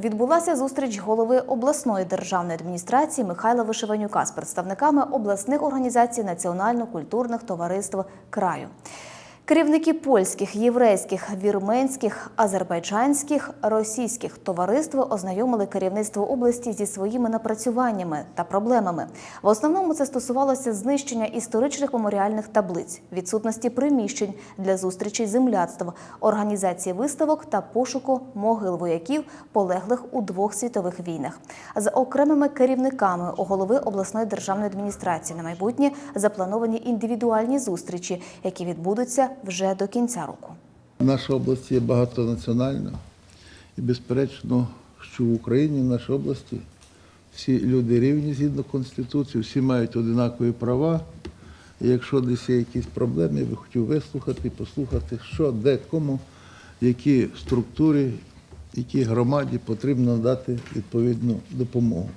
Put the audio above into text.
відбулася зустріч голови обласної державної адміністрації Михайла Вишиванюка з представниками обласних організацій національно-культурних товариств краю. Керівники польських, єврейських, вірменських, азербайджанських, російських товариств ознайомили керівництво області зі своїми напрацюваннями та проблемами. В основному це стосувалося знищення історичних меморіальних таблиць, відсутності приміщень для зустрічей земляцтв, організації виставок та пошуку могил вояків, полеглих у двох світових війнах. З окремими керівниками у голови обласної державної адміністрації на майбутнє заплановані індивідуальні зустрічі, які відбудуться вже до кінця року. Наша область є багатонаціональна і, безперечно, що в Україні, в нашій області, всі люди рівні згідно Конституції, всі мають однакові права. І якщо десь є якісь проблеми, я би хотів вислухати, послухати, що, де, кому, які структурі, якій громаді потрібно дати відповідну допомогу.